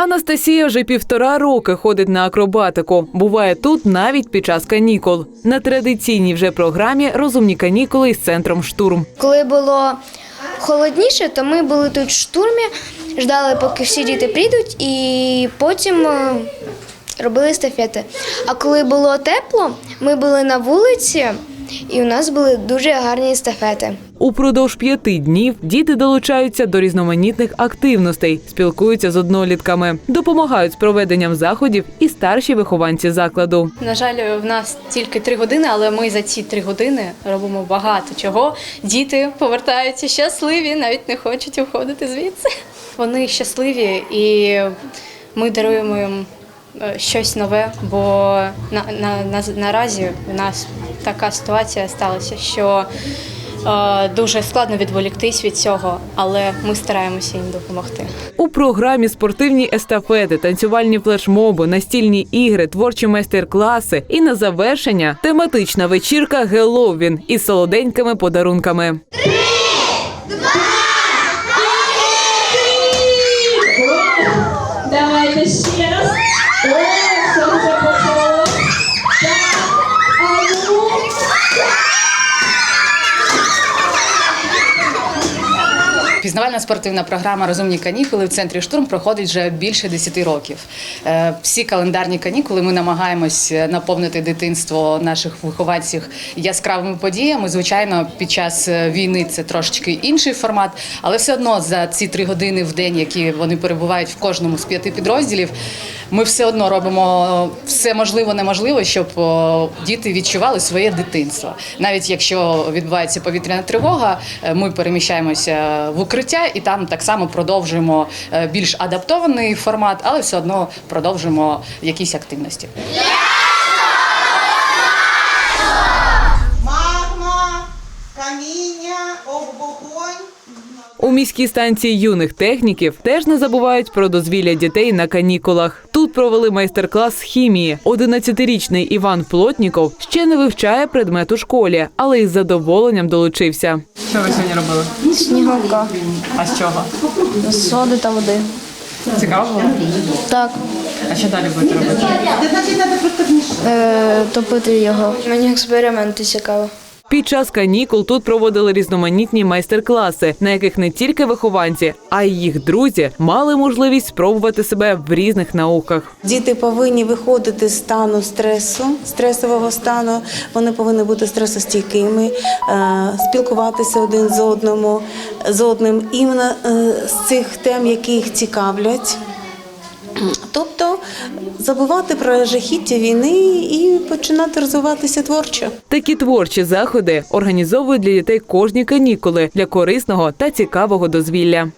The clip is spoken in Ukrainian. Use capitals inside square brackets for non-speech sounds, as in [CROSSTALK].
Анастасія вже півтора роки ходить на акробатику. Буває тут навіть під час канікул. На традиційній вже програмі розумні канікули із центром штурм. Коли було холодніше, то ми були тут в штурмі, ждали, поки всі діти прийдуть, і потім е, робили естафети. А коли було тепло, ми були на вулиці, і у нас були дуже гарні естафети. Упродовж п'яти днів діти долучаються до різноманітних активностей, спілкуються з однолітками, допомагають з проведенням заходів і старші вихованці закладу. На жаль, в нас тільки три години, але ми за ці три години робимо багато чого. Діти повертаються щасливі, навіть не хочуть уходити звідси. Вони щасливі і ми даруємо їм е, щось нове, бо на, на, на, наразі у нас така ситуація сталася, що е, дуже складно відволіктись від цього, але ми стараємося їм допомогти. У програмі спортивні естафети, танцювальні флешмоби, настільні ігри, творчі майстер-класи і на завершення тематична вечірка Геловін із солоденькими подарунками. Давайте ще раз. О, все вже почало. Так, а ну. Пізнавальна спортивна програма Розумні канікули в центрі штурм проходить вже більше 10 років. Е, Всі календарні канікули ми намагаємось наповнити дитинство наших вихованців яскравими подіями. Звичайно, під час е, війни це трошечки інший формат, але все одно за ці три години в день, які вони перебувають в кожному з п'яти підрозділів, ми все одно робимо все можливо, неможливо, щоб діти відчували своє дитинство. Навіть якщо відбувається повітряна тривога, е, ми переміщаємося в укриття і там так само продовжуємо е, більш адаптований формат, але все одно продовжуємо якісь активності. У міській станції юних техніків теж не забувають про дозвілля дітей на канікулах. Тут провели майстер-клас з хімії. 11-річний Іван Плотніков ще не вивчає предмет у школі, але із задоволенням долучився. Що ви сьогодні робили? Сніговка, А з чого? соди та води. Цікаво було? Так, А що далі будете робити? е, топити його. Мені експерименти цікаво. Під час канікул тут проводили різноманітні майстер-класи, на яких не тільки вихованці, а й їх друзі мали можливість спробувати себе в різних науках. Діти повинні виходити з стану стресу, стресового стану. Вони повинні бути стресостійкими, е, спілкуватися один з одному з одним іменно е, з цих тем, які їх цікавлять. [CLEARS THROAT] Тобто забувати про жахіття війни і починати розвиватися творчо. Такі творчі заходи організовують для дітей кожні канікули для корисного та цікавого дозвілля.